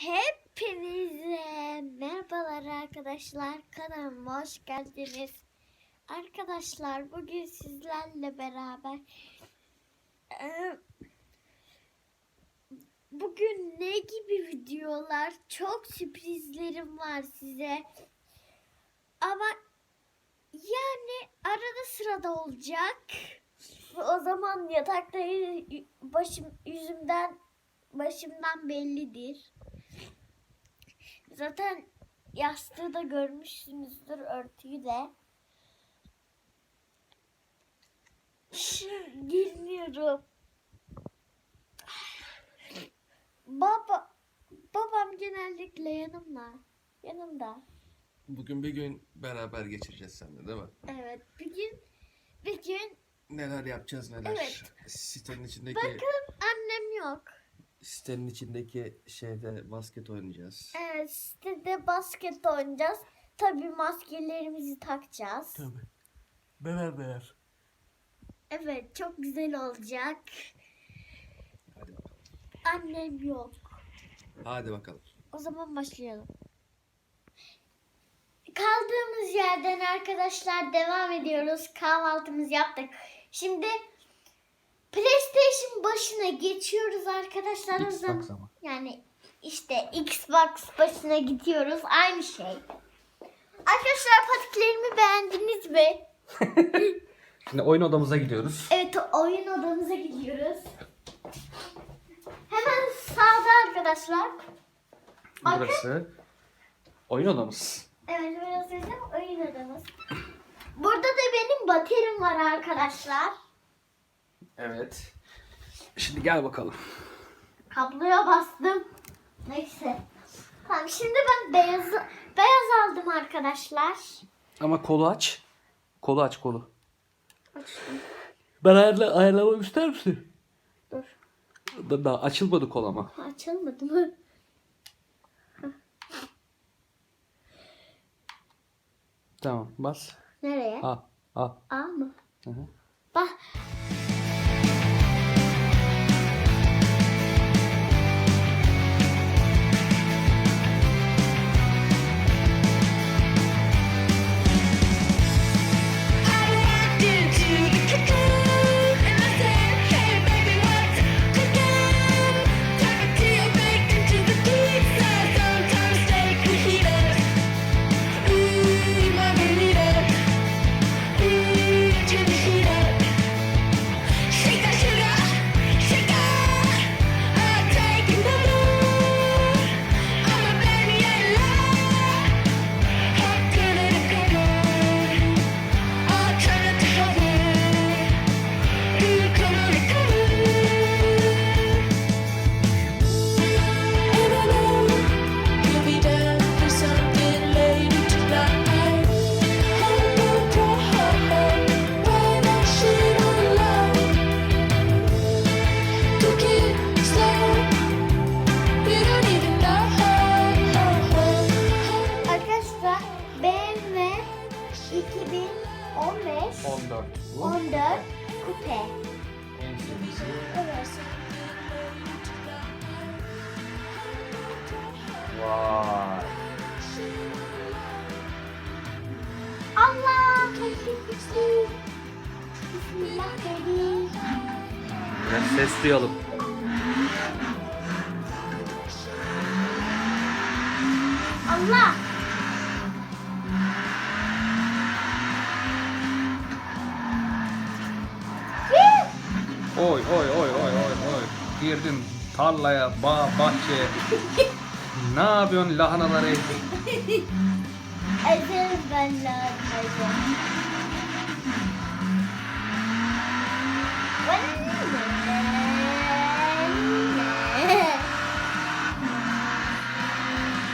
Hepinize merhabalar arkadaşlar. Kanalıma hoş geldiniz. Arkadaşlar bugün sizlerle beraber bugün ne gibi videolar çok sürprizlerim var size. Ama yani arada sırada olacak. O zaman yatakta başım yüzümden başımdan bellidir. Zaten yastığı da görmüşsünüzdür örtüyü de. Girmiyorum. Baba babam genellikle yanımda. Yanımda. Bugün bir gün beraber geçireceğiz seninle değil mi? Evet. Bir gün bir gün Neler yapacağız neler. Evet. Sitenin içindeki bakın annem yok. Sitenin içindeki şeyde basket oynayacağız. Evet, sitede basket oynayacağız. Tabii maskelerimizi takacağız. Tabii. Beraber. Evet, çok güzel olacak. Hadi bakalım. Annem yok. Hadi bakalım. O zaman başlayalım. Kaldığımız yerden arkadaşlar devam ediyoruz. Kahvaltımızı yaptık. Şimdi PlayStation başına geçiyoruz arkadaşlar. O zaman- ama. Yani işte Xbox başına gidiyoruz. Aynı şey. Arkadaşlar patiklerimi beğendiniz mi? Şimdi oyun odamıza gidiyoruz. Evet oyun odamıza gidiyoruz. Hemen sağda arkadaşlar. Burası oyun odamız. Evet biraz bizim oyun odamız. Burada da benim baterim var arkadaşlar. Evet. Şimdi gel bakalım. Kabloya bastım. Neyse. Tamam şimdi ben beyaz beyaz aldım arkadaşlar. Ama kolu aç. Kolu aç kolu. Açtım. Ben ayarla, ayarlamamı ister misin? Dur. Da, daha açılmadı kol ama. Açılmadı mı? Tamam bas. Nereye? A. A. A mı? Hı hı. Bak. 14. 14 kupe. Evet. Vay. Allah. Biraz ses duyalım. Allah. Oy. Girdin tarlaya, bağ, bahçeye. ne yapıyorsun lahanaları? Ezerim ben.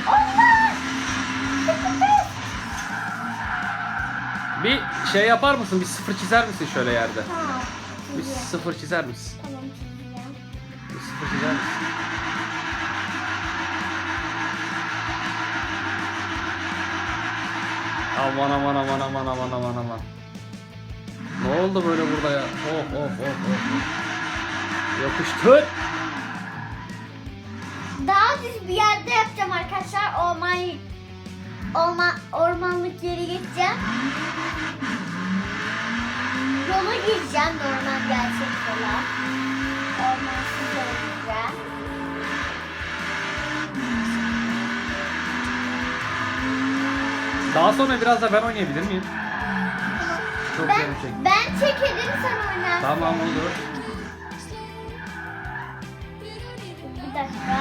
Allah! Bir şey yapar mısın? Bir sıfır çizer misin şöyle yerde? Tamam. Bir sıfır çizer misin? Misin? Aman aman aman aman aman aman aman. Ne oldu böyle burada ya? Oh oh oh. oh. Yapıştır. Daha düz bir yerde yapacağım arkadaşlar. Orman orman ormanlık yere geçeceğim. Yola gireceğim normal gerçek yola. Ormansız gireceğim. Daha sonra biraz da ben oynayabilir miyim? Çok Ben, canım çekti. ben çekerim sen oynarsın. Tamam olur. Bir dakika.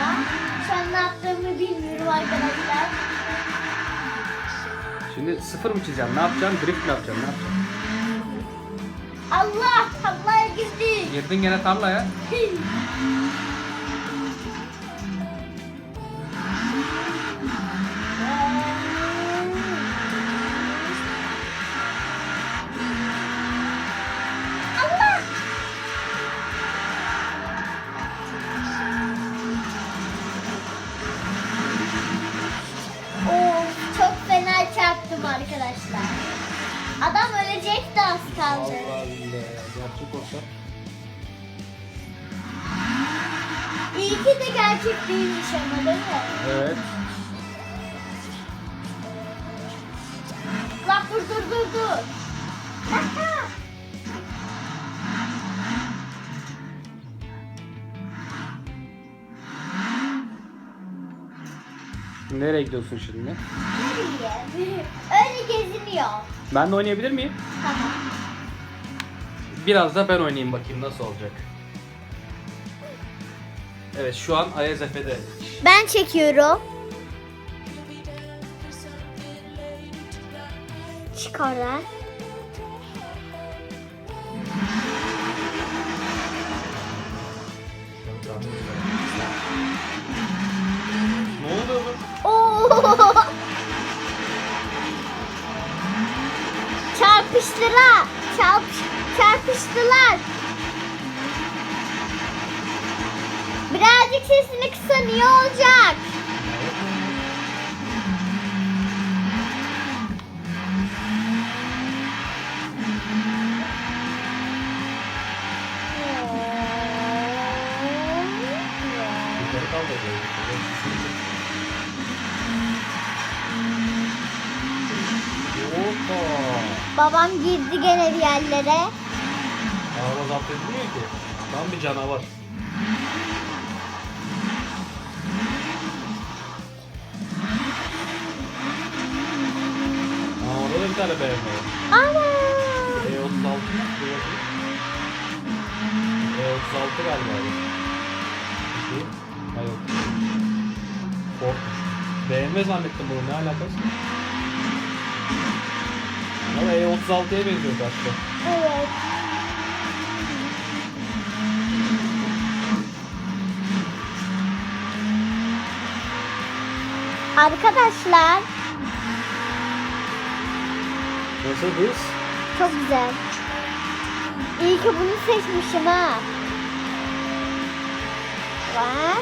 Şu an ne yaptığımı bilmiyorum arkadaşlar. Şimdi sıfır mı çizeceğim? Ne yapacağım? Drift mi yapacağım? Ne yapacağım? Allah! Allah'a girdi. Girdin gene tarlaya. Olsa. İyi ki de gerçek değilmiş ama değil mi? Evet. Lan dur dur dur dur. Nereye gidiyorsun şimdi? Nereye? Öyle geziniyor. Ben de oynayabilir miyim? Tamam. Biraz da ben oynayayım bakayım nasıl olacak. Evet şu an Ayaz Efe'de. Ben çekiyorum. Çıkar niye olacak? Babam girdi gene bir yerlere. Araba zapt edilmiyor ki. Tam bir canavar. Bir tane BMW. Ana! E36 mı? Dur bakayım. E36 galiba bu. Bakayım. Ha yok. Ford. BMW zannettim bunu ne alakası? Ama E36'ya benziyor başka. Evet. Arkadaşlar Nasıl hız? çok güzel. İyi ki bunu seçmişim ha. Valla.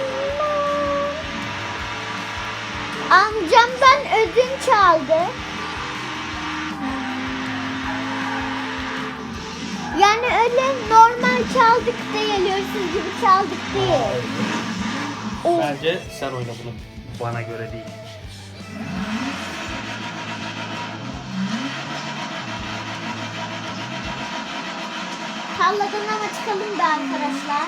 Amcamdan ödünç aldı. Yani öyle normal çaldık değil, hırsız gibi çaldık değil. Bence sen oyna bunu. Bana göre değil. Tarladan ama çıkalım da arkadaşlar.